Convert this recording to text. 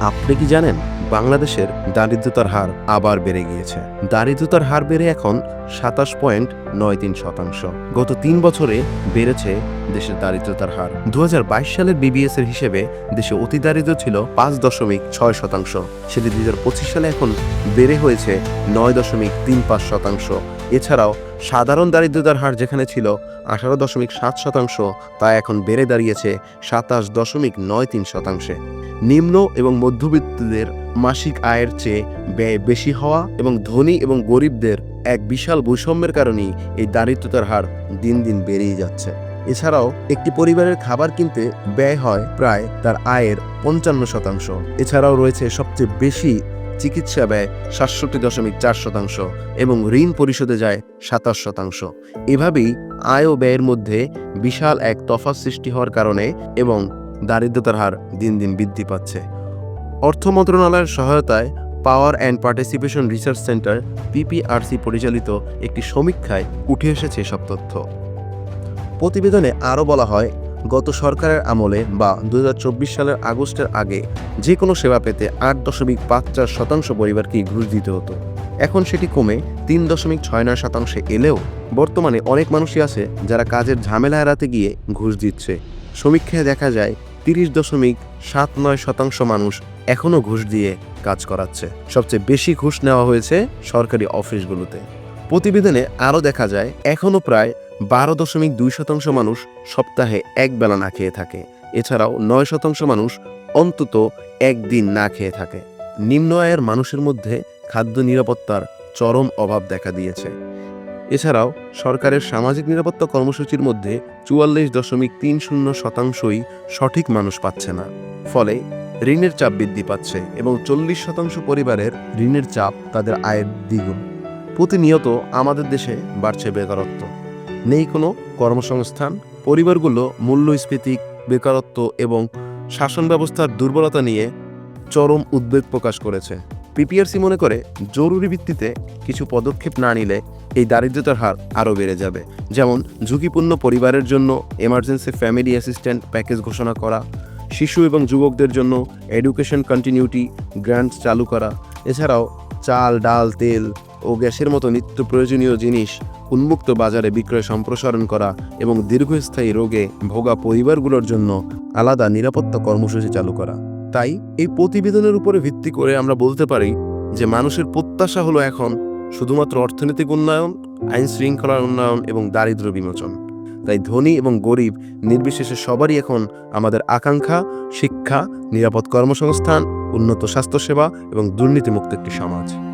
আপনি কি জানেন, বাংলাদেশের দারিদ্রতার হার আবার বেড়ে গিয়েছে? দারিদ্রতার হার বেড়ে এখন সাতাশ পয়েন্ট নয় তিন শতাংশ। গত তিন বছরে বেড়েছে দেশের দারিদ্রতার হার। দুই হাজার বাইশ সালের বিবিএস এর হিসেবে দেশে অতি দারিদ্র ছিল পাঁচ দশমিক ছয় শতাংশ। সেটি দুই সালে এখন বেড়ে হয়েছে নয় দশমিক তিন পাঁচ শতাংশ। এছাড়াও সাধারণ দারিদ্রতার হার যেখানে ছিল আঠারো দশমিক সাত শতাংশ, তা এখন বেড়ে দাঁড়িয়েছে সাতাশ দশমিক নয় তিন শতাংশে। নিম্ন এবং মধ্যবিত্তদের মাসিক আয়ের চেয়ে ব্যয় বেশি হওয়া এবং ধনী এবং গরিবদের এক বিশাল বৈষম্যের কারণেই এই দারিদ্রতার হার দিন দিন বেড়েই যাচ্ছে। এছাড়াও, একটি পরিবারের খাবার কিনতে ব্যয় হয় প্রায় তার আয়ের পঞ্চান্ন শতাংশ। এছাড়াও রয়েছে সবচেয়ে বেশি চিকিৎসা ব্যয় সাতষট্টি দশমিক চার শতাংশ এবং ঋণ পরিশোধে যায় সাতাশ শতাংশ। এভাবেই আয় ও ব্যয়ের মধ্যে বিশাল এক তফাৎ সৃষ্টি হওয়ার কারণে এবং দারিদ্রতার হার দিন দিন বৃদ্ধি পাচ্ছে। অর্থ মন্ত্রণালয়ের সহায়তায় power and participation research centre, PPRC পরিচালিত একটি সমীক্ষায় উঠে এসেছে সব তথ্য। প্রতিবেদনে আরও বলা হয়, গত সরকারের আমলে বা দু হাজার চব্বিশ সালের আগস্টের আগে যে কোনো সেবা পেতে আট দশমিক পাঁচ চার শতাংশ পরিবারকেই ঘুষ দিতে হতো। এখন সেটি কমে তিন দশমিক ছয় নয় শতাংশে এলেও বর্তমানে অনেক মানুষই আছে যারা কাজের ঝামেলা এড়াতে গিয়ে ঘুষ দিচ্ছে। সমীক্ষায় দেখা যায়, তিরিশ দশমিক সাত নয় শতাংশ মানুষ এখনও ঘুষ দিয়ে কাজ করাচ্ছে। সবচেয়ে বেশি ঘুষ নেওয়া হয়েছে সরকারি অফিসগুলোতে। প্রতিবেদনে আরও দেখা যায় এখনও প্রায় বারো দশমিক দুই শতাংশ মানুষ সপ্তাহে এক বেলা না খেয়ে থাকে। এছাড়াও নয় শতাংশ মানুষ অন্তত একদিন না খেয়ে থাকে। নিম্ন আয়ের মানুষের মধ্যে খাদ্য নিরাপত্তার চরম অভাব দেখা দিয়েছে। এছাড়াও সরকারের সামাজিক নিরাপত্তা কর্মসূচির মধ্যে চুয়াল্লিশ দশমিক তিন শূন্য শতাংশই সঠিক মানুষ পাচ্ছে না। ফলে ঋণের চাপ বৃদ্ধি পাচ্ছে এবং চল্লিশ শতাংশ পরিবারের ঋণের চাপ তাদের আয়ের দ্বিগুণ। প্রতিনিয়ত আমাদের দেশে বাড়ছে বেকারত্ব। নেই কোনো কর্মসংস্থান, পরিবারগুলো মূল্যস্ফীতি বেকারত্ব এবং শাসন ব্যবস্থার দুর্বলতা নিয়ে চরম উদ্বেগ প্রকাশ করেছে। পিপিআরসি মনে করে জরুরি ভিত্তিতে কিছু পদক্ষেপ না নিলে এই দারিদ্রতার হার আরও বেড়ে যাবে। যেমন ঝুঁকিপূর্ণ পরিবারের জন্য এমার্জেন্সি ফ্যামিলি অ্যাসিস্ট্যান্ট প্যাকেজ ঘোষণা করা, শিশু এবং যুবকদের জন্য এডুকেশন কন্টিনিউটি গ্র্যান্ট চালু করা, এছাড়াও চাল, ডাল, তেল ও গ্যাসের মতো নিত্য প্রয়োজনীয় জিনিস উন্মুক্ত বাজারে বিক্রয় সম্প্রসারণ করা এবং দীর্ঘস্থায়ী রোগে ভোগা পরিবারগুলোর জন্য আলাদা নিরাপত্তা কর্মসূচি চালু করা। তাই এই প্রতিবেদনের উপরে ভিত্তি করে আমরা বলতে পারি যে মানুষের প্রত্যাশা হলো এখন শুধুমাত্র অর্থনৈতিক উন্নয়ন আইন শৃঙ্খলার উন্নয়ন এবং দারিদ্র বিমোচন। তাই ধনী এবং গরিব নির্বিশেষে সবারই এখন আমাদের আকাঙ্ক্ষা, শিক্ষা, নিরাপদ কর্মসংস্থান, উন্নত স্বাস্থ্যসেবা এবং দুর্নীতিমুক্ত একটি সমাজ।